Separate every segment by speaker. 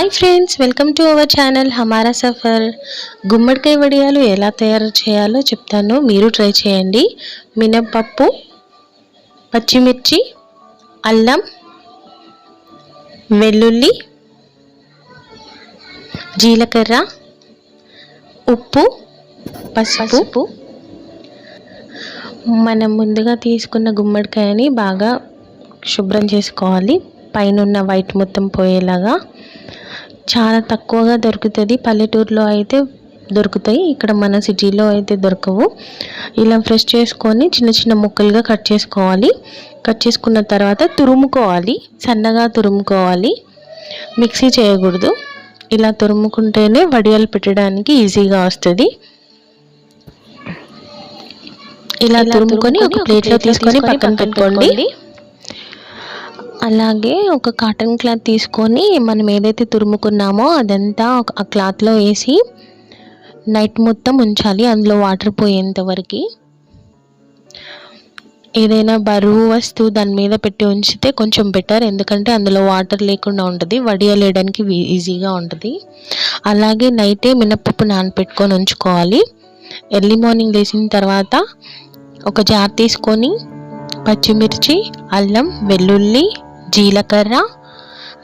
Speaker 1: Hi friends welcome to our channel Hamara Safar గుమ్మడికాయ వడియాలు ఎలా తయారు చేయాలో చెప్తాను. మీరు ట్రై చేయండి. మినప్పప్పు పచ్చిమిర్చి అల్లం వెల్లుల్లి జీలకర్ర ఉప్పు పసుపు. మనం ముందుగా తీసుకున్న గుమ్మడికాయని బాగా శుభ్రం చేసుకోవాలి. పైనున్న వైట్ మొత్తం పోయేలాగా చాలా తక్కువగా దొరుకుతుంది. పల్లెటూరులో అయితే దొరుకుతాయి. ఇక్కడ మన సిటీలో అయితే దొరకవు. ఇలా ఫ్రెష్ చేసుకొని చిన్న చిన్న ముక్కలుగా కట్ చేసుకోవాలి. కట్ చేసుకున్న తర్వాత తురుముకోవాలి. సన్నగా తురుముకోవాలి. మిక్సీ చేయకూడదు. ఇలా తురుముకుంటేనే వడియాలు పెట్టడానికి ఈజీగా వస్తుంది. ఇలా తురుముకొని ఒక ప్లేట్లో తీసుకొని పక్కన పెట్టుకోండి. అలాగే ఒక కాటన్ క్లాత్ తీసుకొని మనం ఏదైతే తురుముకున్నామో అదంతా ఆ క్లాత్లో వేసి నైట్ మొత్తం ఉంచాలి. అందులో వాటర్ పోయేంత వరకు. ఏదైనా బరువు వస్తువు దాని మీద పెట్టి ఉంచితే కొంచెం బెటర్ ఎందుకంటే అందులో వాటర్ లేకుండా ఉంటుంది. వడియలేయడానికి ఈజీగా ఉంటుంది. అలాగే నైటే మినపప్పు నానపెట్టుకొని ఉంచుకోవాలి. ఎర్లీ మార్నింగ్ లేచిన తర్వాత ఒక జార్ తీసుకొని పచ్చిమిర్చి అల్లం వెల్లుల్లి జీలకర్ర.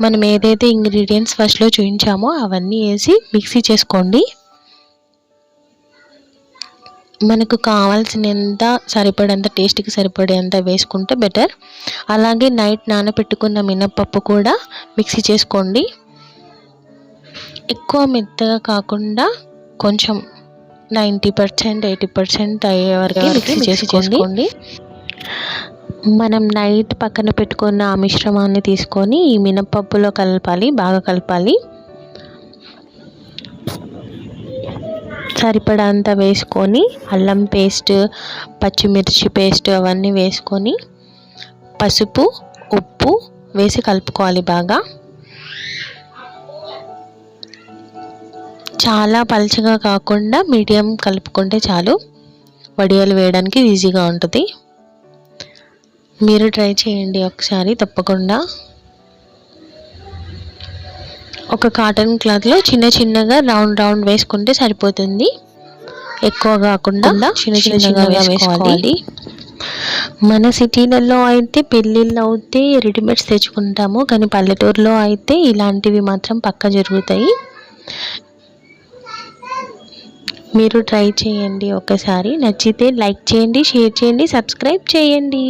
Speaker 1: మనం ఏదైతే ఇంగ్రీడియంట్స్ ఫస్ట్లో చూపించామో అవన్నీ వేసి మిక్సీ చేసుకోండి. మనకు కావాల్సినంత సరిపడేంత టేస్ట్కి సరిపడేంత వేసుకుంటే బెటర్ అలాగే నైట్ నానబెట్టుకున్న మినప్పప్పు కూడా మిక్సీ చేసుకోండి. ఎక్కువ మెత్తగా కాకుండా కొంచెం నైంటీ పర్సెంట్ ఎయిటీ పర్సెంట్ అయ్యే వరకు మిక్సీ చేసుకోండి. మనం నైట్ పక్కన పెట్టుకున్న ఆ మిశ్రమాన్ని తీసుకొని ఈ మినపప్పులో కలపాలి బాగా కలపాలి. సరిపడంత వేసుకొని అల్లం పేస్ట్ పచ్చిమిర్చి పేస్ట్ అవన్నీ వేసుకొని పసుపు ఉప్పు వేసి కలుపుకోవాలి బాగా. చాలా పలుచగా కాకుండా మీడియం కలుపుకుంటే చాలు. వడియాలు వేయడానికి ఈజీగా ఉంటుంది. మీరు ట్రై చేయండి ఒకసారి తప్పకుండా. ఒక కాటన్ క్లాత్లో చిన్న చిన్నగా రౌండ్ రౌండ్ వేసుకుంటే సరిపోతుంది. ఎక్కువ కాకుండా చిన్న చిన్నగా వేసుకోవాలి. మన సిటీలలో అయితే పెళ్ళిళ్ళు అయితే రెడీమేడ్స్ తెచ్చుకుంటాము కానీ పల్లెటూరులో అయితే ఇలాంటివి మాత్రం పక్క జరుగుతాయి. మీరు ట్రై చేయండి ఒకసారి. నచ్చితే లైక్ చేయండి షేర్ చేయండి సబ్స్క్రైబ్ చేయండి.